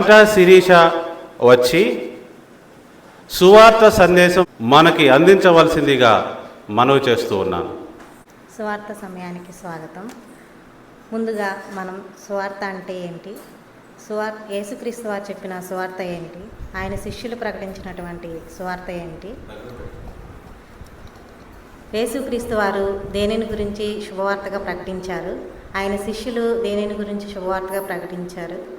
ఇంకా శిరీష వచ్చి సువార్త సందేశం మనకి అందించవలసిందిగా మనవి చేస్తూ ఉన్నాను. సువార్త సమయానికి స్వాగతం. ముందుగా మనం సువార్త అంటే ఏంటి? సువార్ యేసుక్రీస్తు వారు చెప్పిన సువార్త ఏంటి? ఆయన శిష్యులు ప్రకటించినటువంటి సువార్త ఏంటి? యేసుక్రీస్తు వారు దేనిని గురించి శుభవార్తగా ప్రకటించారు? ఆయన శిష్యులు దేనిని గురించి శుభవార్తగా ప్రకటించారు?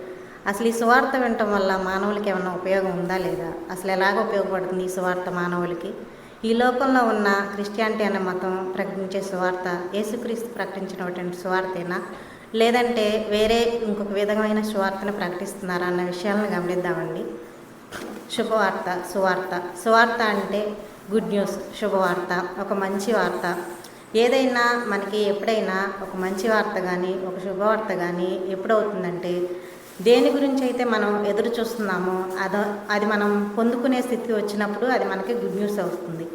అసలు ఈ సువార్త వినటం వల్ల మానవులకి ఏమైనా ఉపయోగం ఉందా లేదా? అసలు ఎలాగ ఉపయోగపడుతుంది ఈ సువార్త మానవులకి? ఈ లోకంలో ఉన్న క్రిస్టియానిటీ అనే మతం ప్రకటించే సువార్త యేసుక్రీస్తు ప్రకటించినటువంటి సువార్తేనా? లేదంటే వేరే ఇంకొక విధమైన సువార్తను ప్రకటిస్తున్నారా అన్న విషయాలను గమనిద్దామండి. శుభవార్త సువార్త. సువార్త అంటే గుడ్ న్యూస్ శుభవార్త. ఒక మంచి వార్త. ఏదైనా మనకి ఎప్పుడైనా ఒక మంచి వార్త కానీ ఒక శుభవార్త కానీ ఎప్పుడవుతుందంటే దేని గురించి అయితే మనం ఎదురు చూస్తున్నామో అదో అది మనం పొందుకునే స్థితి వచ్చినప్పుడు అది మనకి గుడ్ న్యూస్ అవుతుంది.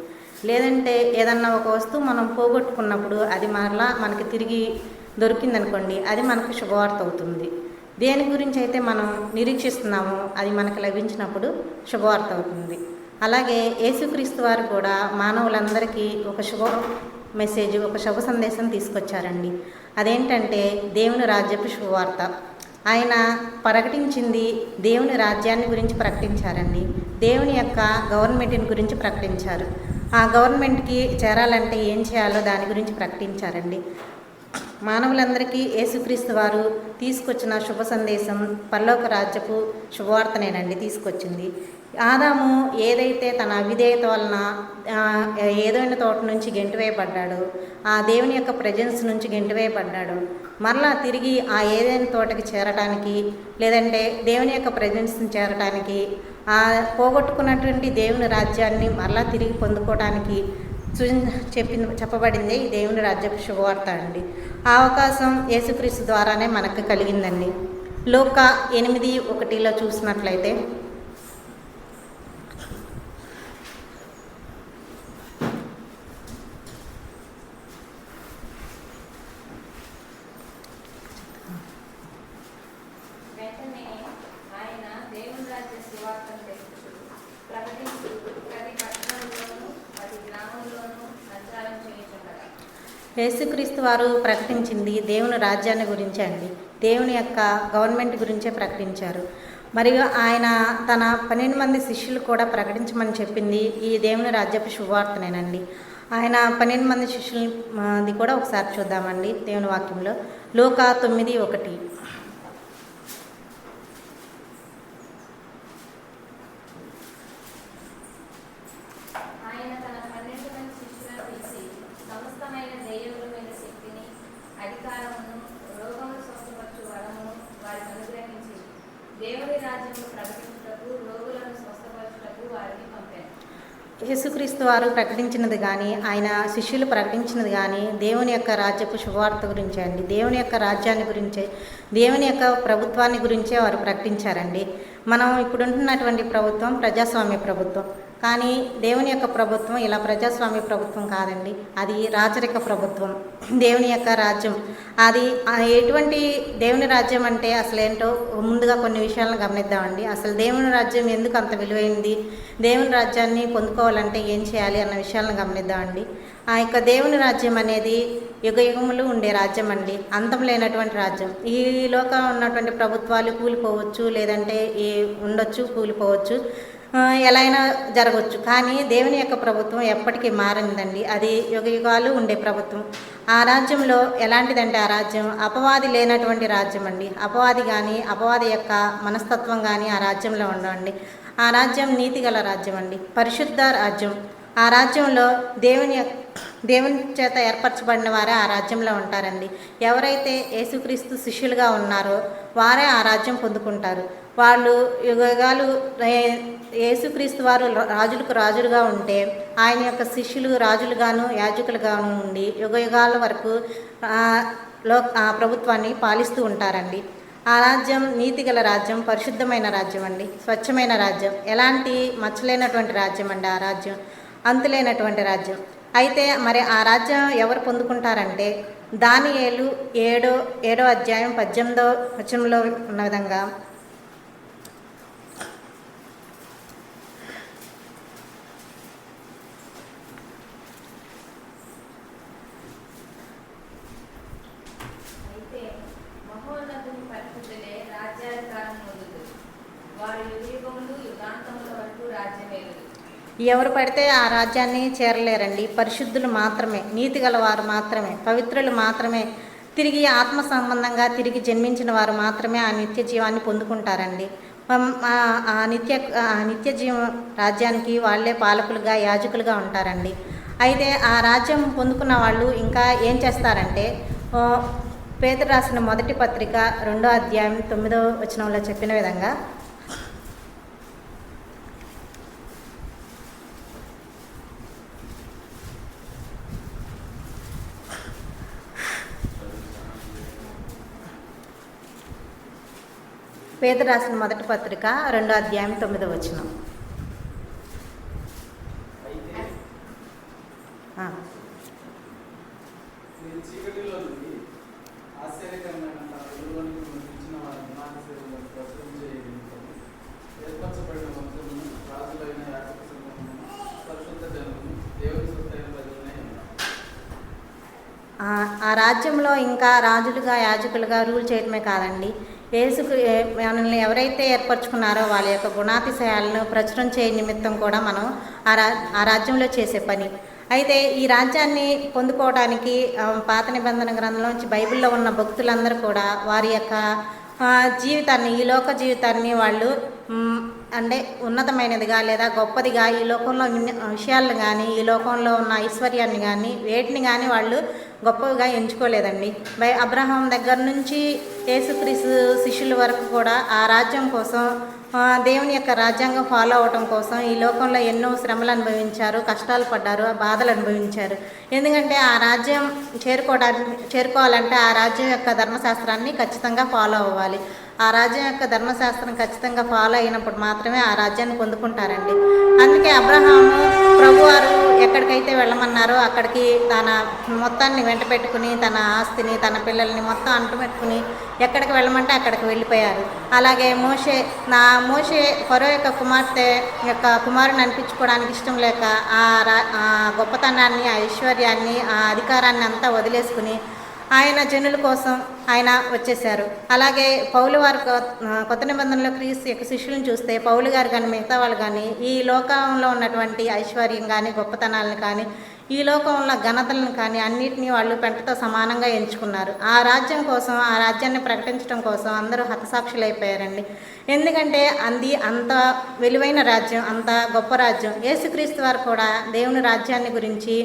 లేదంటే ఏదన్నా ఒక వస్తువు మనం పోగొట్టుకున్నప్పుడు అది మరలా మనకి తిరిగి దొరికిందనుకోండి అది మనకు శుభవార్త అవుతుంది. దేని గురించి అయితే మనం నిరీక్షిస్తున్నామో అది మనకు లభించినప్పుడు శుభవార్త అవుతుంది. అలాగే యేసుక్రీస్తు వారు కూడా మానవులందరికీ ఒక శుభ మెసేజ్ ఒక శుభ సందేశం తీసుకొచ్చారండి. అదేంటంటే దేవుని రాజ్యపు శుభవార్త. ఆయన ప్రకటించింది దేవుని రాజ్యాన్ని గురించి ప్రకటించారండి. దేవుని యొక్క గవర్నమెంట్ని గురించి ప్రకటించారు. ఆ గవర్నమెంట్కి చేరాలంటే ఏం చేయాలో దాని గురించి ప్రకటించారండి. మానవులందరికీ యేసుక్రీస్తు వారు తీసుకొచ్చిన శుభ సందేశం పల్లోక రాజ్యపు శుభవార్తనేనండి తీసుకొచ్చింది. ఆదాము ఏదైతే తన అవిధేయత వలన ఏదైనా తోట నుంచి గెంటివేయబడ్డాడు ఆ దేవుని యొక్క ప్రజెన్స్ నుంచి గెంటివేయబడ్డాడు మరలా తిరిగి ఆ ఏదైనా తోటకి చేరటానికి లేదంటే దేవుని యొక్క ప్రజెన్స్ని చేరటానికి ఆ పోగొట్టుకున్నటువంటి దేవుని రాజ్యాన్ని మరలా తిరిగి పొందుకోవడానికి చెప్పింది చెప్పబడింది ఈ దేవుని రాజ్యపు శుభవార్త అండి. ఆ అవకాశం యేసుక్రీస్తు ద్వారానే మనకు కలిగిందండి. లోక ఎనిమిది ఒకటిలో చూసినట్లయితే వెంటనే ఆయన దేవుని రాజ్య సువార్తను తెలుపుతూ ప్రకటిస్తూ ప్రతి పట్టణంలోనూ ప్రతి గ్రామంలోనూ సంచారం చేయుచుండగా యేసుక్రీస్తు వారు ప్రకటించింది దేవుని రాజ్యాన్ని గురించే అండి. దేవుని యొక్క గవర్నమెంట్ గురించే ప్రకటించారు. మరియు ఆయన తన పన్నెండు మంది శిష్యులు కూడా ప్రకటించమని చెప్పింది ఈ దేవుని రాజ్యపు శుభవార్తనేనండి. ఆయన పన్నెండు మంది శిష్యులు కూడా ఒకసారి చూద్దామండి దేవుని వాక్యంలో. లోక తొమ్మిది ఒకటి ఆయన తన పన్నెండు మంది శిష్యులను పిలిచి సమస్తమైన దెయ్యముల మీద శక్తిని అధికారమును రోగములు స్వస్థపరచు వరమును వారికి అనుగ్రహించి దేవుని రాజ్యము ప్రకటించుటకు రోగులను స్వస్థపరచుటకు వారిని పంపారు యేసుక్రీస్తు వారు ప్రకటించినది కానీ ఆయన శిష్యులు ప్రకటించినది కానీ దేవుని యొక్క రాజ్యపు శుభవార్త గురించే అండి. దేవుని యొక్క రాజ్యాన్ని గురించే దేవుని యొక్క ప్రభుత్వాన్ని గురించే వారు ప్రకటించారండి. మనం ఇప్పుడు ఉంటున్నటువంటి ప్రభుత్వం ప్రజాస్వామ్య ప్రభుత్వం. కానీ దేవుని యొక్క ప్రభుత్వం ఇలా ప్రజాస్వామ్య ప్రభుత్వం కాదండి. అది రాచరిక ప్రభుత్వం. దేవుని యొక్క రాజ్యం. అది ఎటువంటి దేవుని రాజ్యం అంటే అసలు ఏంటో ముందుగా కొన్ని విషయాలను గమనిద్దామండి. అసలు దేవుని రాజ్యం ఎందుకు అంత విలువైంది? దేవుని రాజ్యాన్ని పొందుకోవాలంటే ఏం చేయాలి అన్న విషయాలను గమనిద్దామండి. ఆ యొక్క దేవుని రాజ్యం అనేది యుగ యుగములు ఉండే రాజ్యం అండి. అంతం లేనటువంటి రాజ్యం. ఈ లోకం ఉన్నటువంటి ప్రభుత్వాలు కూలిపోవచ్చు లేదంటే ఈ ఉండొచ్చు కూలిపోవచ్చు. ఎలా అయినా జరగవచ్చు కానీ దేవుని యొక్క ప్రభుత్వం ఎప్పటికీ మారిందండి అది యుగయుగాలు ఉండే ప్రభుత్వం. ఆ రాజ్యంలో ఎలాంటిదంటే ఆ రాజ్యం అపవాది లేనటువంటి రాజ్యం అండి అపవాది కానీ అపవాది యొక్క మనస్తత్వం కానీ ఆ రాజ్యంలో ఉండవండి. ఆ రాజ్యం నీతిగల రాజ్యం అండి పరిశుద్ధ రాజ్యం. ఆ రాజ్యంలో దేవుని యొక్క- దేవుని చేత ఏర్పరచబడిన వారే ఆ రాజ్యంలో ఉంటారండి. ఎవరైతే యేసుక్రీస్తు శిష్యులుగా ఉన్నారో వారే ఆ రాజ్యం పొందుకుంటారు. వాళ్ళు యుగాలు ఏ- యేసుక్రీస్తు వారు రాజులకు రాజులుగా ఉంటే ఆయన యొక్క శిష్యులు రాజులుగాను యాజకులుగాను ఉండి యుగ యుగాల వరకు లో ఆ ప్రభుత్వాన్ని పాలిస్తూ ఉంటారండి. ఆ రాజ్యం నీతిగల రాజ్యం పరిశుద్ధమైన రాజ్యం అండి స్వచ్ఛమైన రాజ్యం. ఎలాంటి మచ్చలేనటువంటి రాజ్యం అండి ఆ రాజ్యం? అంతులేనటువంటి రాజ్యం. అయితే మరి ఆ రాజ్యం ఎవరు పొందుకుంటారంటే దాని ఏలు ఏడో ఏడో అధ్యాయం పద్దెనిమిదో వచనంలో ఉన్న విధంగా వారు యుగములు యుగాంతముల వరకు రాజ్యమేలు ఎవరు పడితే ఆ రాజ్యాన్ని చేరలేరండి. పరిశుద్ధులు మాత్రమే నీతి గలవారు మాత్రమే పవిత్రులు మాత్రమే. తిరిగి ఆత్మ సంబంధంగా తిరిగి జన్మించిన వారు మాత్రమే ఆ నిత్య జీవాన్ని పొందుకుంటారండి ఆ- నిత్య ఆ నిత్య జీవ రాజ్యానికి వాళ్ళే పాలకులుగా యాజకులుగా ఉంటారండి. అయితే ఆ రాజ్యం పొందుకున్న వాళ్ళు ఇంకా ఏం చేస్తారంటే పేద రాసిన మొదటి పత్రిక రెండో అధ్యాయం తొమ్మిదో వచనంలో చెప్పిన విధంగా పేదరు రాసిన మొదటి పత్రిక రెండో అధ్యాయం తొమ్మిదో. ఆ- ఆ రాజ్యంలో ఇంకా రాజులుగా యాజకులుగా రూల్ చేయటమే కాదండి. యేసుకు మనల్ని ఎవరైతే ఏర్పరచుకున్నారో వాళ్ళ యొక్క గుణాతిశయాలను ప్రచురం చేయ నిమిత్తం కూడా మనం ఆ రా ఆ రాజ్యంలో చేసే పని. అయితే ఈ రాజ్యాన్ని పొందుకోవడానికి పాత నిబంధన గ్రంథంలోంచి బైబిల్లో ఉన్న భక్తులందరూ కూడా వారి యొక్క జీవితాన్ని ఈ లోక జీవితాన్ని వాళ్ళు అంటే ఉన్నతమైనదిగా లేదా గొప్పదిగా ఈ లోకంలో విషయాలను కానీ ఈ లోకంలో ఉన్న ఐశ్వర్యాన్ని కానీ వేటిని కానీ వాళ్ళు గొప్పగా ఎంచుకోలేదండి. బై అబ్రహాం దగ్గర నుంచి యేసుక్రీస్తు శిష్యుల వరకు కూడా ఆ రాజ్యం కోసం దేవుని యొక్క రాజ్యాంగం ఫాలో అవటం కోసం ఈ లోకంలో ఎన్నో శ్రమలు అనుభవించారు కష్టాలు పడ్డారు బాధలు అనుభవించారు. ఎందుకంటే ఆ రాజ్యం చేరుకోవడానికి చేరుకోవాలంటే ఆ రాజ్యం యొక్క ధర్మశాస్త్రాన్ని ఖచ్చితంగా ఫాలో అవ్వాలి. ఆ రాజ్యం యొక్క ధర్మశాస్త్రం ఖచ్చితంగా ఫాలో అయినప్పుడు మాత్రమే ఆ రాజ్యాన్ని పొందుకుంటారండి. అందుకే అబ్రహాము ప్రభువారు ఎక్కడికైతే వెళ్ళమన్నారో అక్కడికి తన మొత్తాన్ని వెంట పెట్టుకుని తన ఆస్తిని తన పిల్లల్ని మొత్తం అంటుపెట్టుకుని ఎక్కడికి వెళ్ళమంటే అక్కడికి వెళ్ళిపోయారు. అలాగే మోషే నా మోషే ఫరో యొక్క కుమార్తె యొక్క కుమారుని అనిపించుకోవడానికి ఇష్టం లేక ఆ రా ఆ గొప్పతనాన్ని ఆ ఐశ్వర్యాన్ని ఆ అధికారాన్ని అంతా వదిలేసుకుని ఆయన జనుల కోసం ఆయన వచ్చేసారు అలాగే పౌలు వారు కొత్త నిబంధనలో క్రీస్తు యొక్క శిష్యులను చూస్తే పౌలు గారు కానీ మిగతా వాళ్ళు కానీ ఈ లోకంలో ఉన్నటువంటి ఐశ్వర్యం కానీ గొప్పతనాలను కానీ ఈ లోకంలో ఘనతలను కానీ అన్నిటినీ వాళ్ళు పెంటతో సమానంగా ఎంచుకున్నారు. ఆ రాజ్యం కోసం ఆ రాజ్యాన్ని ప్రకటించడం కోసం అందరూ హతసాక్షులు అయిపోయారండి ఎందుకంటే అది అంత విలువైన రాజ్యం అంత గొప్ప రాజ్యం. యేసుక్రీస్తు వారు కూడా దేవుని రాజ్యాన్ని గురించి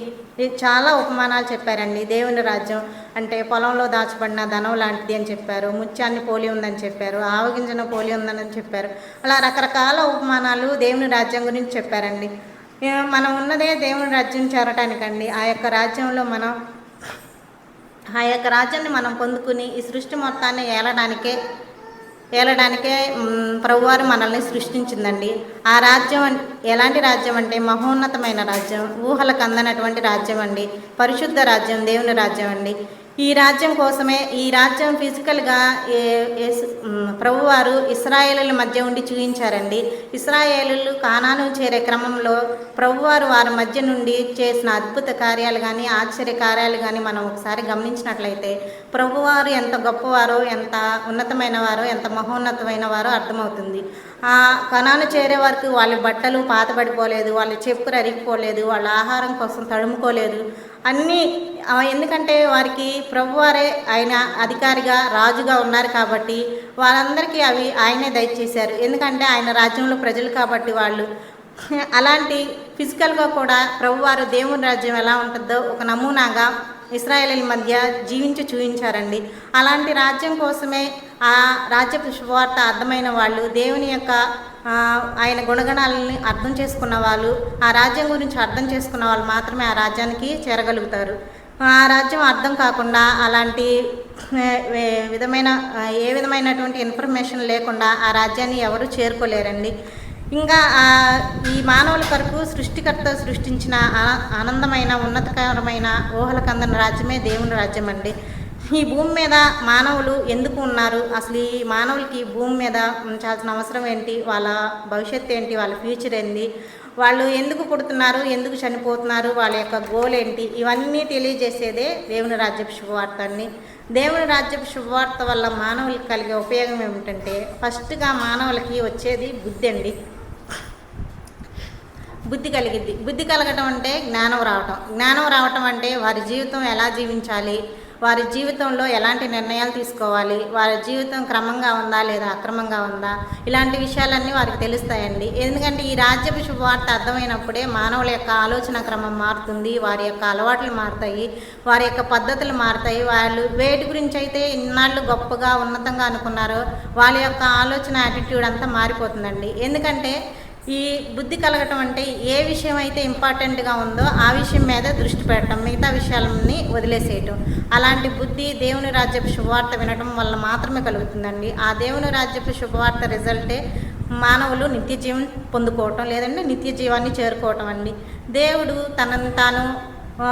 చాలా ఉపమానాలు చెప్పారండి. దేవుని రాజ్యం అంటే పొలంలో దాచబడిన ధనం లాంటిది అని చెప్పారు ముత్యాన్ని పోలి ఉందని చెప్పారు ఆవగింజన పోలి ఉందని చెప్పారు. అలా రకరకాల ఉపమానాలు దేవుని రాజ్యం గురించి చెప్పారండి. మనం ఉన్నదే దేవుని రాజ్యం చేరటానికండి. ఆ యొక్క రాజ్యంలో మనం ఆ యొక్క రాజ్యాన్ని మనం పొందుకుని ఈ సృష్టి మొత్తాన్ని ఏలడానికే ఏలడానికే ప్రభువారు మనల్ని సృష్టించిందండి. ఆ రాజ్యం ఎలాంటి రాజ్యం అంటే మహోన్నతమైన రాజ్యం ఊహలకు అందనటువంటి రాజ్యం అండి. పరిశుద్ధ రాజ్యం దేవుని రాజ్యం అండి. ఈ రాజ్యం కోసమే ఈ రాజ్యం ఫిజికల్గా ప్రభువారు ఇస్రాయేలుల మధ్య ఉండి చూపించారండి ఇస్రాయేలు కానాను చేరే క్రమంలో ప్రభువారు వారి మధ్య నుండి చేసిన అద్భుత కార్యాలు కానీ ఆశ్చర్య కార్యాలు కానీ మనం ఒకసారి గమనించినట్లయితే ప్రభువారు ఎంత గొప్పవారో ఎంత ఉన్నతమైన వారో ఎంత మహోన్నతమైన వారో అర్థమవుతుంది. ఆ కణాను చేరే వరకు వాళ్ళ బట్టలు పాతబడిపోలేదు వాళ్ళ చెప్పులు అరిగిపోలేదు వాళ్ళ ఆహారం కోసం తడుముకోలేదు. అన్నీ ఎందుకంటే వారికి ప్రభువారే ఆయన అధికారిగా రాజుగా ఉన్నారు కాబట్టి వాళ్ళందరికీ అవి ఆయనే దయచేశారు. ఎందుకంటే ఆయన రాజ్యంలో ప్రజలు కాబట్టి వాళ్ళు. అలాంటి ఫిజికల్గా కూడా ప్రభువారు దేవుని రాజ్యం ఎలా ఉంటుందో ఒక నమూనాగా ఇస్రాయేలీల మధ్య జీవించి చూపించారండి. అలాంటి రాజ్యం కోసమే ఆ రాజ్య శుభవార్త అర్థమైన వాళ్ళు దేవుని యొక్క ఆయన గుణగణాలని అర్థం చేసుకున్న వాళ్ళు ఆ రాజ్యం గురించి అర్థం చేసుకున్న వాళ్ళు మాత్రమే ఆ రాజ్యానికి చేరగలుగుతారు. ఆ రాజ్యం అర్థం కాకుండా అలాంటి ఏ విధమైన ఏ విధమైనటువంటి ఇన్ఫర్మేషన్ లేకుండా ఆ రాజ్యాన్ని ఎవరు చేరుకోలేరండి. ఇంకా ఈ మానవుల కొరకు సృష్టికర్త సృష్టించిన ఆనందమైన ఉన్నతకరమైన ఊహలకు అందిన రాజ్యమే దేవుని రాజ్యం అండి ఈ భూమి మీద మానవులు ఎందుకు ఉన్నారు? అసలు ఈ మానవులకి భూమి మీద ఉంచాల్సిన అవసరం ఏంటి? వాళ్ళ భవిష్యత్తు ఏంటి? వాళ్ళ ఫ్యూచర్ ఏంటి వాళ్ళు ఎందుకు పుడుతున్నారు? ఎందుకు చనిపోతున్నారు? వాళ్ళ యొక్క గోల్ ఏంటి? ఇవన్నీ తెలియజేసేదే దేవుని రాజ్యపు శుభవార్త దేవుని రాజ్యపు శుభవార్త వల్ల మానవులకు కలిగే ఉపయోగం ఏమిటంటే ఫస్ట్గా మానవులకి వచ్చేది బుద్ధి అండి. బుద్ధి కలిగిద్ది. బుద్ధి కలగటం అంటే జ్ఞానం రావటం. జ్ఞానం రావటం అంటే వారి జీవితం ఎలా జీవించాలి? వారి జీవితంలో ఎలాంటి నిర్ణయాలు తీసుకోవాలి? వారి జీవితం క్రమంగా ఉందా లేదా అక్రమంగా ఉందా? ఇలాంటి విషయాలన్నీ వారికి తెలుస్తాయండి. ఎందుకంటే ఈ రాజ్యపు శుభవార్త అర్థమైనప్పుడే మానవుల యొక్క ఆలోచన క్రమం మారుతుంది వారి యొక్క అలవాట్లు మారుతాయి వారి యొక్క పద్ధతులు మారుతాయి. వాళ్ళు వేటి గురించి అయితే ఇన్నాళ్ళు గొప్పగా ఉన్నతంగా అనుకున్నారో వాళ్ళ యొక్క ఆలోచన యాటిట్యూడ్ అంతా మారిపోతుందండి. ఎందుకంటే ఈ బుద్ధి కలగటం అంటే ఏ విషయం అయితే ఇంపార్టెంట్గా ఉందో ఆ విషయం మీద దృష్టి పెట్టడం మిగతా విషయాలని వదిలేసేయటం. అలాంటి బుద్ధి దేవుని రాజ్యపు శుభవార్త వినడం వల్ల మాత్రమే కలుగుతుందండి. ఆ దేవుని రాజ్యపు శుభవార్త రిజల్టే మానవులు నిత్య జీవం పొందుకోవటం లేదంటే నిత్య జీవాన్ని చేరుకోవటం అండి. దేవుడు తనను తాను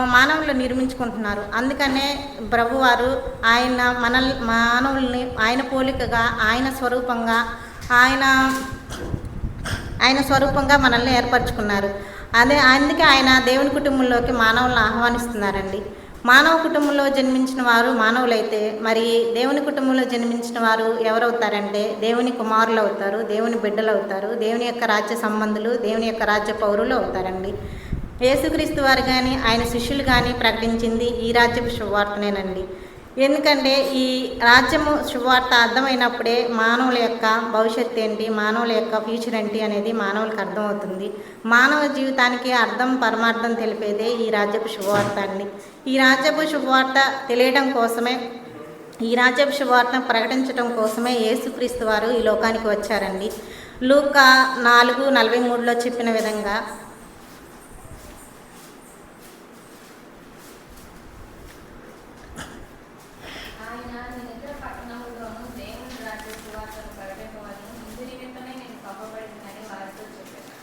మానవులు నిర్మించుకుంటున్నారు. అందుకనే ప్రభువారు ఆయన మన మానవుల్ని ఆయన పోలికగా ఆయన స్వరూపంగా ఆయన ఆయన స్వరూపంగా మనల్ని ఏర్పరచుకున్నారు. అదే అందుకే ఆయన దేవుని కుటుంబంలోకి మానవులను ఆహ్వానిస్తున్నారండి. మానవ కుటుంబంలో జన్మించిన వారు మానవులైతే మరి దేవుని కుటుంబంలో జన్మించిన వారు ఎవరవుతారంటే దేవుని కుమారులు అవుతారు దేవుని బిడ్డలు అవుతారు దేవుని యొక్క రాజ్య సంబంధులు దేవుని యొక్క రాజ్య పౌరులు అవుతారండి. యేసుక్రీస్తు వారు కానీ ఆయన శిష్యులు కానీ ప్రకటించింది ఈ రాజ్యపు శుభవార్తనేనండి. ఎందుకంటే ఈ రాజ్యము శుభవార్త అర్థమైనప్పుడే మానవుల యొక్క భవిష్యత్తు ఏంటి మానవుల యొక్క ఫ్యూచర్ ఏంటి అనేది మానవులకు అర్థమవుతుంది. మానవ జీవితానికి అర్థం పరమార్థం తెలిపేదే ఈ రాజ్యపు శుభవార్త అండి. ఈ రాజ్యపు శుభవార్త తెలియడం కోసమే ఈ రాజ్యపు శుభవార్తను ప్రకటించడం కోసమే యేసుక్రీస్తు వారు ఈ లోకానికి వచ్చారండి. లూక నాలుగు నలభై మూడులో చెప్పిన విధంగా ఆయన నీ నిద్ర పట్టణంలోను దేవుని రాజ్య సువార్తను ప్రకటింపవలను ఇందు నిమిత్తమే నేను పంపబడిందని వారితో చెప్పాను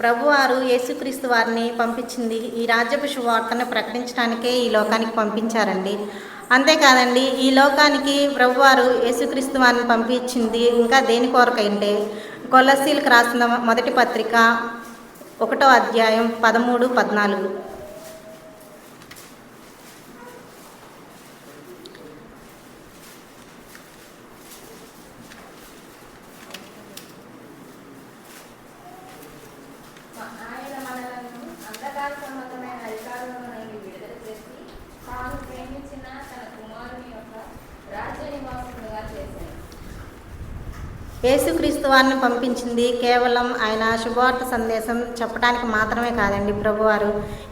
ప్రభువారు యేసుక్రీస్తు వారిని పంపించింది. ఈ రాజ్యపు శుభవార్తను ప్రకటించడానికే ఈ లోకానికి పంపించారండి. అంతేకాదండి ఈ లోకానికి ప్రభువారు యేసుక్రీస్తు వారిని పంపించింది ఇంకా దేని కొరకంటే కొలసీలకు రాసిన మొదటి పత్రిక ఒకటో అధ్యాయం పదమూడు పద్నాలుగు ఆయన మనలను అంధకార సంబంధమైన అధికారంలో నుండి విడుదల చేసి తాను ప్రేమించిన తన కుమారుని యొక్క రాజ్య నివాసులుగా చేశాడు యేసుక్రీస్తు వారిని పంపించింది కేవలం ఆయన శుభవార్త సందేశం చెప్పడానికి మాత్రమే కాదండి ప్రభువారు.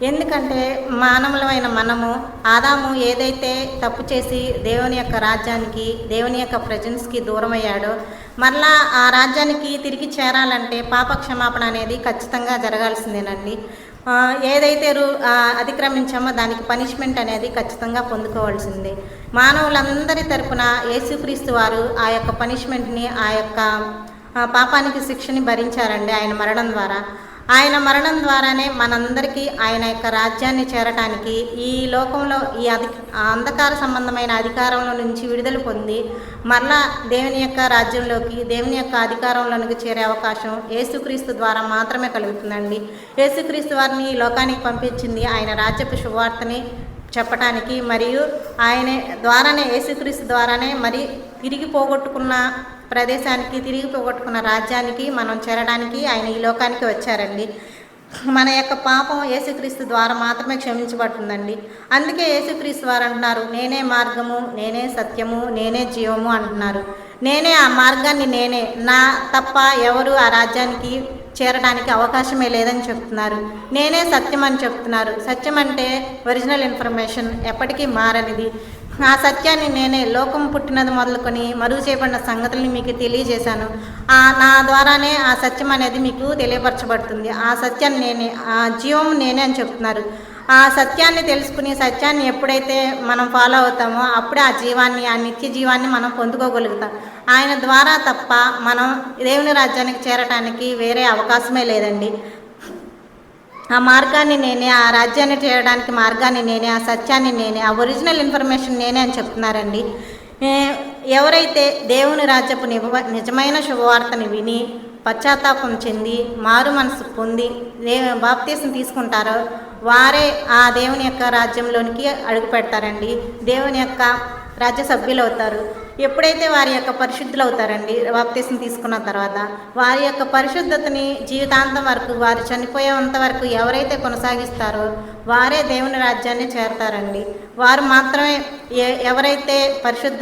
ఎందుకంటే మానవులమైన మనము ఆదాము ఏదైతే తప్పు చేసి దేవుని యొక్క రాజ్యానికి దేవుని యొక్క ప్రజెన్స్కి దూరమయ్యాడో మరలా ఆ రాజ్యానికి తిరిగి చేరాలంటే పాప క్షమాపణ అనేది ఖచ్చితంగా జరగాల్సిందేనండి. ఏదైతే రూ అతిక్రమించామో దానికి పనిష్మెంట్ అనేది ఖచ్చితంగా పొందుకోవాల్సిందే. మానవులందరి తరపున యేసుక్రీస్తు వారు ఆ యొక్క పనిష్మెంట్ని ఆ యొక్క పాపానికి శిక్షని భరించారండి ఆయన మరణం ద్వారా. ఆయన మరణం ద్వారానే మనందరికీ ఆయన యొక్క రాజ్యాన్ని చేరటానికి ఈ లోకంలో ఈ అధి అంధకార సంబంధమైన అధికారంలో నుంచి విడుదల పొంది మరలా దేవుని యొక్క రాజ్యంలోకి దేవుని యొక్క అధికారంలోనికి చేరే అవకాశం యేసుక్రీస్తు ద్వారా మాత్రమే కలుగుతుందండి. యేసుక్రీస్తు వారిని ఈ లోకానికి పంపించింది ఆయన రాజ్యపు శుభవార్తని చెప్పటానికి మరియు ఆయన ద్వారానే యేసుక్రీస్తు ద్వారానే మరి తిరిగి పోగొట్టుకున్న ప్రదేశానికి తిరిగి పోగొట్టుకున్న రాజ్యానికి మనం చేరడానికి ఆయన ఈ లోకానికి వచ్చారండి. మన యొక్క పాపం యేసుక్రీస్తు ద్వారా మాత్రమే క్షమించబడుతుందండి. అందుకే యేసుక్రీస్తు వారు అంటున్నారు నేనే మార్గము నేనే సత్యము నేనే జీవము అంటున్నారు. నేనే ఆ మార్గాన్ని నేనే నా తప్ప ఎవరు ఆ రాజ్యానికి చేరడానికి అవకాశమే లేదని చెప్తున్నారు. నేనే సత్యం అని చెప్తున్నారు. సత్యం అంటే ఒరిజినల్ ఇన్ఫర్మేషన్ ఎప్పటికీ మారనిది. ఆ సత్యాన్ని నేనే లోకం పుట్టినది మొదలుకొని మరుగు చేయబడిన సంగతుల్ని మీకు తెలియజేశాను. ఆ నా ద్వారానే ఆ సత్యం అనేది మీకు తెలియపరచబడుతుంది. ఆ సత్యాన్ని నేనే ఆ జీవం నేనే అని చెప్తున్నారు. ఆ సత్యాన్ని తెలుసుకుని సత్యాన్ని ఎప్పుడైతే మనం ఫాలో అవుతామో అప్పుడే ఆ జీవాన్ని ఆ నిత్య జీవాన్ని మనం పొందుకోగలుగుతాం. ఆయన ద్వారా తప్ప మనం దేవుని రాజ్యానికి చేరటానికి వేరే అవకాశమే లేదండి. ఆ మార్గాన్ని నేనే ఆ రాజ్యాన్ని చేయడానికి మార్గాన్ని నేనే ఆ సత్యాన్ని నేనే ఆ ఒరిజినల్ ఇన్ఫర్మేషన్ నేనే అని చెప్తున్నారండి. ఎవరైతే దేవుని రాజ్యపు నిబ నిజమైన శుభవార్తని విని పశ్చాత్తాపం చెంది మారు మనసు పొంది దే బాప్తీసం తీసుకుంటారో వారే ఆ దేవుని యొక్క రాజ్యంలోనికి అడుగు పెడతారండి దేవుని యొక్క రాజ్య సభ్యులు అవుతారు ఎప్పుడైతే వారి యొక్క పరిశుద్ధులు అవుతారండి బాప్తీసం తీసుకున్న తర్వాత వారి యొక్క పరిశుద్ధతని జీవితాంతం వరకు వారు చనిపోయేంత వరకు ఎవరైతే కొనసాగిస్తారో వారే దేవుని రాజ్యాన్ని చేరతారండి. వారు మాత్రమే ఏ- ఎవరైతే పరిశుద్ధ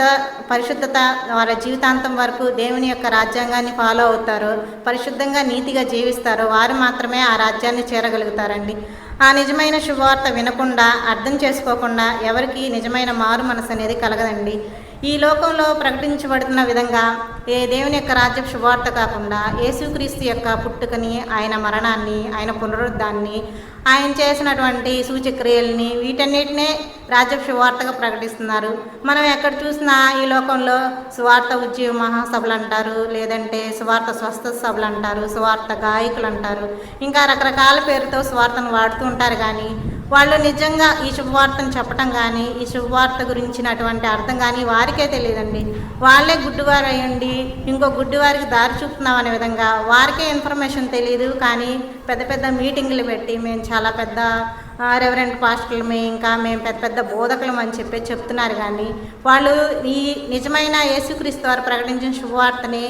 పరిశుద్ధత వారి జీవితాంతం వరకు దేవుని యొక్క రాజ్యాంగాన్ని ఫాలో అవుతారో పరిశుద్ధంగా నీతిగా జీవిస్తారో వారు మాత్రమే ఆ రాజ్యాన్ని చేరగలుగుతారండి. ఆ నిజమైన శుభవార్త వినకుండా అర్థం చేసుకోకుండా ఎవరికి నిజమైన మారు మనసు అనేది కలగదండి. ఈ లోకంలో ప్రకటించబడుతున్న విధంగా ఏ దేవుని యొక్క రాజ్య శుభవార్త కాకుండా యేసుక్రీస్తు యొక్క పుట్టుకని ఆయన మరణాన్ని ఆయన పునరుద్ధాన్ని ఆయన చేసినటువంటి సూచక్రియల్ని వీటన్నిటినే రాజ్య సువార్తగా ప్రకటిస్తున్నారు. మనం ఎక్కడ చూసినా ఈ లోకంలో సువార్త ఉద్యమ మహాసభలు అంటారు లేదంటే సువార్త స్వస్థ సభలు అంటారు సువార్త గాయకులు అంటారు. ఇంకా రకరకాల పేరుతో సువార్తను వాడుతూ ఉంటారు కానీ వాళ్ళు నిజంగా ఈ శుభవార్తను చెప్పటం కానీ ఈ శుభవార్త గురించినటువంటి అర్థం కానీ వారికే తెలియదండి. వాళ్ళే గుడ్డివారు అయ్యండి ఇంకో గుడ్డివారికి దారి చూపుతున్నాం అనే విధంగా వారికే ఇన్ఫర్మేషన్ తెలియదు కానీ పెద్ద పెద్ద మీటింగ్లు పెట్టి మేము చాలా పెద్ద రెవరెంట్ పాస్టర్లమే ఇంకా మేము పెద్ద పెద్ద బోధకులం అని చెప్పి చెప్తున్నారు కానీ వాళ్ళు ఈ నిజమైన యేసుక్రీస్తు వారు ప్రకటించిన శుభవార్తని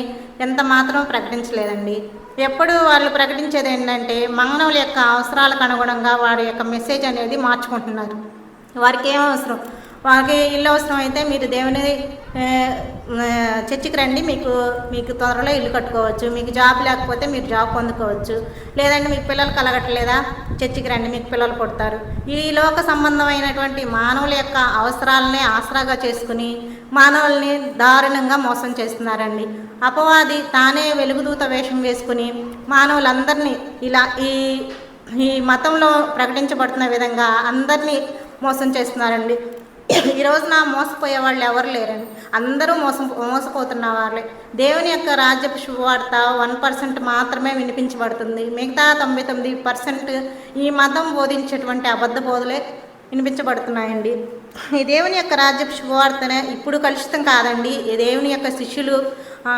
ఎంత మాత్రం ప్రకటించలేదండి. ఎప్పుడు వాళ్ళు ప్రకటించేది ఏంటంటే మంగనవుల యొక్క అవసరాలకు అనుగుణంగా వారి యొక్క మెసేజ్ అనేది మార్చుకుంటున్నారు. వారికి ఏం అవసరం? వారికి ఇల్లు అవసరం అయితే మీరు దేవుని చర్చికి రండి. మీకు మీకు త్వరలో ఇల్లు కట్టుకోవచ్చు. మీకు జాబ్ లేకపోతే మీరు జాబ్ పొందుకోవచ్చు. లేదంటే మీకు పిల్లలు కలగట్లేదా? చర్చికి రండి మీకు పిల్లలు పుడతారు. ఈ లోక సంబంధమైనటువంటి మానవుల యొక్క అవసరాలనే ఆసరాగా చేసుకుని మానవుల్ని దారుణంగా మోసం చేస్తున్నారండి. అపవాది తానే వెలుగుదూత వేషం వేసుకుని మానవులందరినీ ఇలా ఈ ఈ మతంలో ప్రకటించబడుతున్న విధంగా అందరినీ మోసం చేస్తున్నారండి. ఈ రోజున మోసపోయే వాళ్ళు ఎవరు లేరండి. అందరూ మోసం మోసపోతున్న వాళ్ళే. దేవుని యొక్క రాజ్యపు శుభవార్త వన్ పర్సెంట్ మాత్రమే వినిపించబడుతుంది. మిగతా తొంభై తొమ్మిది పర్సెంట్ ఈ మతం బోధించేటువంటి అబద్ధ బోధలే వినిపించబడుతున్నాయండి. ఈ దేవుని యొక్క రాజ్యపు శుభవార్తనే ఇప్పుడు కలుషితం కాదండి. ఈ దేవుని యొక్క శిష్యులు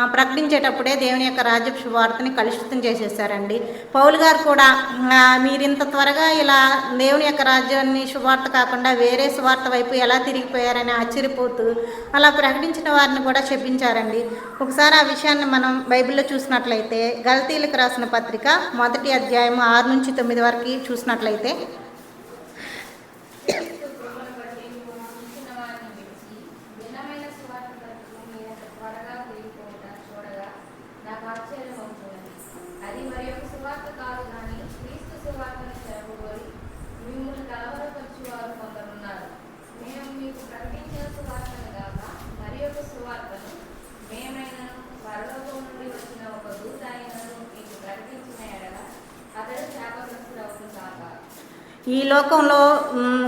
ప్రకటించేటప్పుడే దేవుని యొక్క రాజ్య శుభవార్తని కలుషితం చేసేసారండి పౌలు గారు కూడా మీరింత త్వరగా ఇలా దేవుని యొక్క రాజ్యాన్ని శుభవార్త కాకుండా వేరే సువార్త వైపు ఎలా తిరిగిపోయారని ఆశ్చర్యపోతూ అలా ప్రకటించిన వారిని కూడా చెప్పించారండి ఒకసారి ఆ విషయాన్ని మనం బైబిల్లో చూసినట్లయితే గల్తీలకు రాసిన పత్రిక మొదటి అధ్యాయం ఆరు నుంచి తొమ్మిది వరకు చూసినట్లయితే క్రీస్తు కృపను బట్టి చూసిన వారిని విడిచి భిన్నమైన సువార్త తరపు మీద త్వరగా తిరిగిపోవుట చూడగా నాకు ఆశ్చర్యం అవుతున్నది అది మరి ఒక సువార్త కాదు కానీ క్రీస్తు సువార్తను చెరపబోయి మిమ్మల్ని కలవరపరిచి వారు కొందరున్నారు మేము మీకు ప్రకటించిన సువార్తను కాక మరి ఒక సువార్తను మేమైనా పరలోకం నుండి వచ్చిన ఒక దూత అయినను మీకు ప్రకటించిన ఎడల అతడు శాపగ్రస్తుడు అవుతుంది కాక ఈ లోకంలో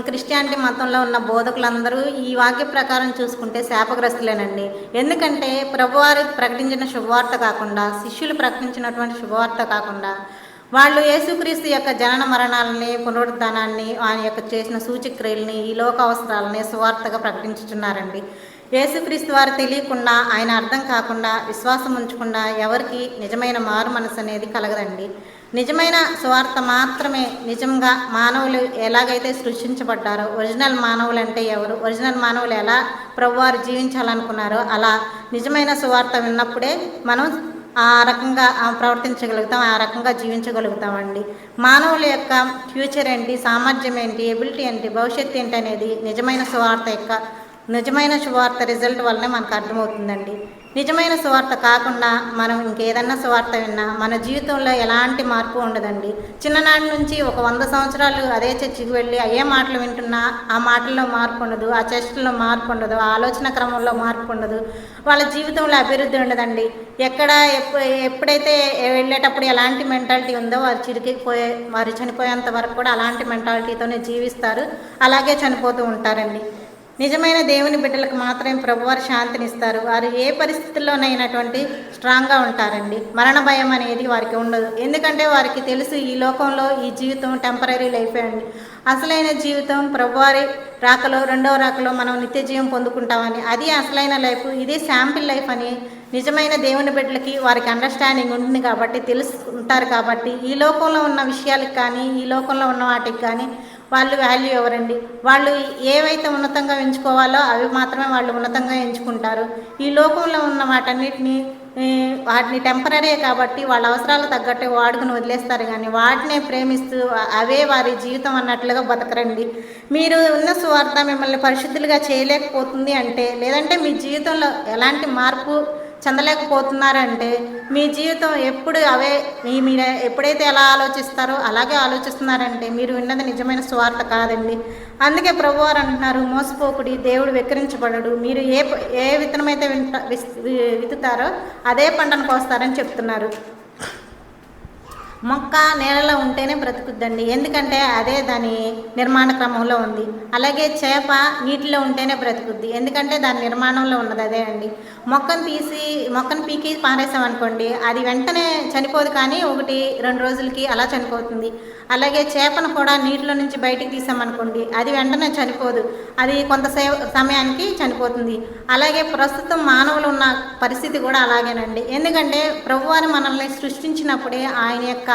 క్రిస్టియానిటీ మతంలో ఉన్న బోధకులందరూ ఈ వాక్య ప్రకారం చూసుకుంటే శాపగ్రస్తులేనండి. ఎందుకంటే ప్రభువారు ప్రకటించిన శుభవార్త కాకుండా శిష్యులు ప్రకటించినటువంటి శుభవార్త కాకుండా వాళ్ళు యేసుక్రీస్తు యొక్క జనన మరణాలని పునరుద్ధానాన్ని ఆయన యొక్క చేసిన సూచక్రియల్ని ఈ లోక అవసరాలని సువార్తగా ప్రకటించుతున్నారండి యేసుక్రీస్తు వారు తెలియకుండా ఆయన అర్థం కాకుండా విశ్వాసం ఉంచకుండా ఎవరికి నిజమైన మారు మనసు అనేది కలగదండి. నిజమైన స్వార్థ మాత్రమే నిజంగా మానవులు ఎలాగైతే సృష్టించబడ్డారో ఒరిజినల్ మానవులు అంటే ఎవరు? ఒరిజినల్ మానవులు ఎలా ప్రభువారు జీవించాలనుకున్నారో అలా నిజమైన సువార్త విన్నప్పుడే మనం ఆ రకంగా ప్రవర్తించగలుగుతాం ఆ రకంగా జీవించగలుగుతామండి. మానవుల యొక్క ఫ్యూచర్ ఏంటి సామర్థ్యం ఏంటి ఎబిలిటీ ఏంటి భవిష్యత్తు ఏంటి అనేది నిజమైన సువార్త యొక్క నిజమైన సువార్త రిజల్ట్ వల్లనే మనకు అర్థమవుతుందండి. నిజమైన సువార్త కాకుండా మనం ఇంకేదన్నా సువార్త విన్నా మన జీవితంలో ఎలాంటి మార్పు ఉండదండి. చిన్ననాటి నుంచి ఒక వంద సంవత్సరాలు అదే చర్చికి వెళ్ళి అయ్యే మాటలు వింటున్నా ఆ మాటల్లో మార్పు ఉండదు ఆ చర్చల్లో మార్పు ఉండదు ఆ ఆలోచన క్రమంలో మార్పు ఉండదు. వాళ్ళ జీవితంలో అభివృద్ధి ఉండదండి. ఎక్కడ ఎప్పుడైతే వెళ్ళేటప్పుడు ఎలాంటి మెంటాలిటీ ఉందో వారు చిరికిపోయే వారు చనిపోయేంత వరకు కూడా అలాంటి మెంటాలిటీతోనే జీవిస్తారు. అలాగే చనిపోతూ ఉంటారండి. నిజమైన దేవుని బిడ్డలకు మాత్రమే ప్రభువారు శాంతినిస్తారు. వారు ఏ పరిస్థితుల్లోనైనటువంటి స్ట్రాంగ్గా ఉంటారండి. మరణ భయం అనేది వారికి ఉండదు. ఎందుకంటే వారికి తెలుసు ఈ లోకంలో ఈ జీవితం టెంపరీ లైఫ్ అండి. అసలైన జీవితం ప్రభువారి రాకలో రెండవ రాకలో మనం నిత్య జీవం పొందుకుంటామని అది అసలైన లైఫ్ ఇది శాంపిల్ లైఫ్ అని నిజమైన దేవుని బిడ్డలకి వారికి అండర్స్టాండింగ్ ఉంటుంది కాబట్టి తెలుసుకుంటారు కాబట్టి ఈ లోకంలో ఉన్న విషయాలకు కానీ ఈ లోకంలో ఉన్న వాటికి కానీ వాళ్ళు వాల్యూ ఇవ్వరండి వాళ్ళు ఏవైతే ఉన్నతంగా ఎంచుకోవాలో అవి మాత్రమే వాళ్ళు ఉన్నతంగా ఎంచుకుంటారు. ఈ లోకంలో ఉన్న వాటన్నిటిని వాటిని టెంపరీ కాబట్టి వాళ్ళ అవసరాలకు తగ్గట్టు వాడుకుని వదిలేస్తారు కానీ వాటినే ప్రేమిస్తూ అవే వారి జీవితం అన్నట్లుగా బతకరండి. మీరు ఉన్న స్వార్థ మిమ్మల్ని పరిశుద్ధులుగా చేయలేకపోతుంది అంటే లేదంటే మీ జీవితంలో ఎలాంటి మార్పు చెందలేకపోతున్నారంటే మీ జీవితం ఎప్పుడు అవే మీ మీరు ఎప్పుడైతే ఎలా ఆలోచిస్తారో అలాగే ఆలోచిస్తున్నారంటే మీరు విన్నది నిజమైన స్వార్థ కాదండి. అందుకే ప్రభువారు అంటున్నారు మోసపోకుడి దేవుడు వెక్కిరించబడడు. మీరు ఏ ఏ విత్తనమైతే వింట వి- విత్తుతారో అదే పంటను కోస్తారని చెప్తున్నారు. మొక్క నేలలో ఉంటేనే బ్రతుకుద్దండి. ఎందుకంటే అదే దాని నిర్మాణ క్రమంలో ఉంది. అలాగే చేప నీటిలో ఉంటేనే బ్రతుకుద్ది. ఎందుకంటే దాని నిర్మాణంలో ఉన్నది అదే అండి. మొక్కను తీసి మొక్కను పీకి పారేసామనుకోండి అది వెంటనే చనిపోదు కానీ ఒకటి రెండు రోజులకి అలా చనిపోతుంది. అలాగే చేపను కూడా నీటిలో నుంచి బయటికి తీసామనుకోండి అది వెంటనే చనిపోదు. అది కొంత సే- సమయానికి చనిపోతుంది. అలాగే ప్రస్తుతం మానవులు ఉన్న పరిస్థితి కూడా అలాగేనండి. ఎందుకంటే ప్రభువారు మనల్ని సృష్టించినప్పుడే ఆయన యొక్క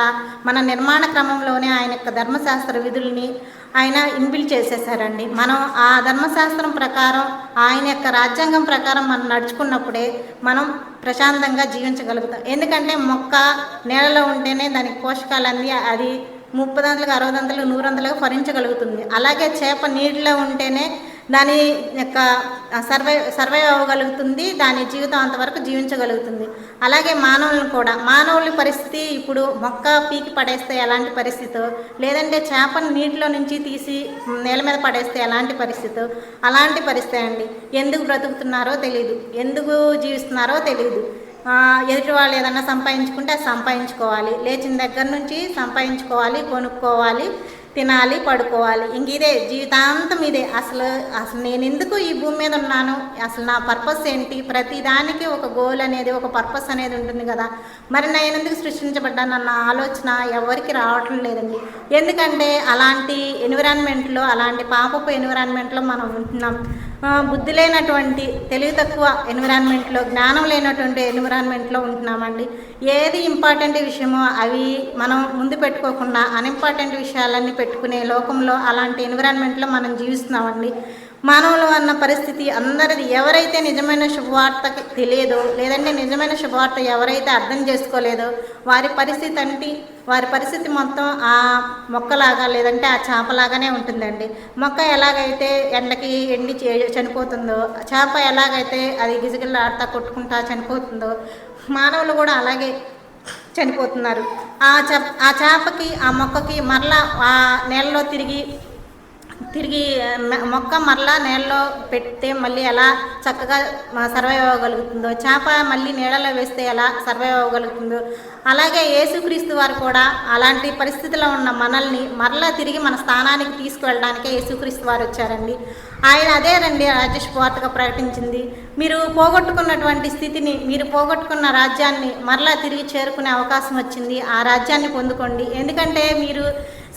మన నిర్మాణ క్రమంలోనే ఆయన యొక్క ధర్మశాస్త్ర విధుల్ని ఆయన ఇన్బిల్ చేసేసారండి. మనం ఆ ధర్మశాస్త్రం ప్రకారం ఆయన యొక్క రాజ్యాంగం ప్రకారం మనం నడుచుకున్నప్పుడే మనం ప్రశాంతంగా జీవించగలుగుతాం. ఎందుకంటే మొక్క నేలలో ఉంటేనే దానికి పోషకాలన్నీ అది ముప్పై దందలుగా అరవై ముప్పదంతలుగా నూరు నూరంతలుగా ఫరించగలుగుతుంది అలాగే చేప నీటిలో ఉంటేనే దాని యొక్క సర్వై సర్వైవ్ అవ్వగలుగుతుంది దాని జీవితం అంతవరకు జీవించగలుగుతుంది. అలాగే మానవులను కూడా. మానవుల పరిస్థితి ఇప్పుడు మొక్క పీకి పడేస్తే ఎలాంటి పరిస్థితో లేదంటే చేపను నీటిలో నుంచి తీసి నేల మీద పడేస్తే ఎలాంటి పరిస్థితో అలాంటి పరిస్థితి అండి. ఎందుకు బ్రతుకుతున్నారో తెలియదు ఎందుకు జీవిస్తున్నారో తెలియదు ఎదుటి వాళ్ళు ఏదన్నా సంపాదించుకుంటే అది సంపాదించుకోవాలి. లేచిన దగ్గర నుంచి సంపాదించుకోవాలి కొనుక్కోవాలి. తినాలి పడుకోవాలి. ఇంక ఇదే జీవితాంతం ఇదే. అసలు అసలు నేను ఎందుకు ఈ భూమి మీద ఉన్నాను? అసలు నా పర్పస్ ఏంటి? ప్రతిదానికి ఒక గోల్ అనేది ఒక పర్పస్ అనేది ఉంటుంది కదా. మరి నేను ఎందుకు సృష్టించబడ్డాను అన్న ఆలోచన ఎవరికి రావటం లేదండి. ఎందుకంటే అలాంటి ఎన్విరాన్మెంట్లో అలాంటి పాపపు ఎన్విరాన్మెంట్లో మనం ఉంటున్నాం. బుద్ధి లేనటువంటి తెలివి తక్కువ ఎన్విరాన్మెంట్లో జ్ఞానం లేనటువంటి ఎన్విరాన్మెంట్లో ఉంటున్నామండి. ఏది ఇంపార్టెంట్ విషయమో అవి మనం ముందు పెట్టుకోకుండా అన్ఇంపార్టెంట్ విషయాలన్నీ పెట్టుకునే లోకంలో అలాంటి ఎన్విరాన్మెంట్లో మనం జీవిస్తున్నామండి. మానవులు అన్న పరిస్థితి అందరిది. ఎవరైతే నిజమైన శుభవార్తకి తెలియదో లేదంటే నిజమైన శుభవార్త ఎవరైతే అర్థం చేసుకోలేదో వారి పరిస్థితి అంటే వారి పరిస్థితి మొత్తం ఆ మొక్కలాగా లేదంటే ఆ చేపలాగానే ఉంటుందండి. మొక్క ఎలాగైతే ఎండకి ఎండి చనిపోతుందో చేప ఎలాగైతే అది గిజగిల్లాడుతా కొట్టుకుంటా చనిపోతుందో మానవులు కూడా అలాగే చనిపోతున్నారు. ఆ చేప ఆ చేపకి ఆ మొక్కకి మరలా ఆ నేలలో తిరిగి తిరిగి మొక్క మరలా నీళ్ళలో పెడితే మళ్ళీ ఎలా చక్కగా సర్వైవ్ అవ్వగలుగుతుందో చేప మళ్ళీ నీళ్ళలో వేస్తే ఎలా సర్వైవ్ అవ్వగలుగుతుందో అలాగే యేసుక్రీస్తు వారు కూడా అలాంటి పరిస్థితిలో ఉన్న మనల్ని మరలా తిరిగి మన స్థానానికి తీసుకువెళ్ళడానికే యేసుక్రీస్తు వారు వచ్చారండి. ఆయన అదే రండి రాజేష్వార్తగా ప్రకటించింది. మీరు పోగొట్టుకున్నటువంటి స్థితిని మీరు పోగొట్టుకున్న రాజ్యాన్ని మరలా తిరిగి చేరుకునే అవకాశం వచ్చింది. ఆ రాజ్యాన్ని పొందుకోండి. ఎందుకంటే మీరు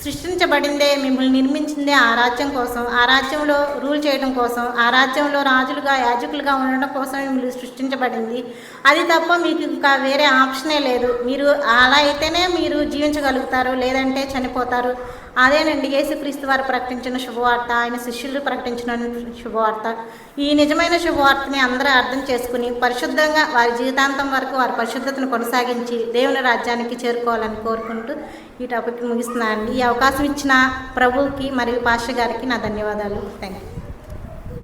సృష్టించబడిందే మిమ్మల్ని నిర్మించిందే ఆ రాజ్యం కోసం. ఆ రాజ్యంలో రూల్ చేయడం కోసం ఆ రాజ్యంలో రాజులుగా యాజకులుగా ఉండడం కోసం మిమ్మల్ని సృష్టించబడింది. అది తప్ప మీకు ఇంకా వేరే ఆప్షనే లేదు. మీరు అలా అయితేనే మీరు జీవించగలుగుతారు లేదంటే చనిపోతారు. అదేనండి యేసుక్రీస్తు వారు ప్రకటించిన శుభవార్త ఆయన శిష్యులు ప్రకటించిన శుభవార్త. ఈ నిజమైన శుభవార్తని అందరూ అర్థం చేసుకుని పరిశుద్ధంగా వారి జీవితాంతం వరకు వారి పరిశుద్ధతను కొనసాగించి దేవుని రాజ్యానికి చేరుకోవాలని కోరుకుంటూ ఈ టాపిక్ ముగిస్తున్నాను అండి ఈ అవకాశం ఇచ్చిన ప్రభువుకి మరియు పాస్టర్ గారికి నా ధన్యవాదాలు. Thank you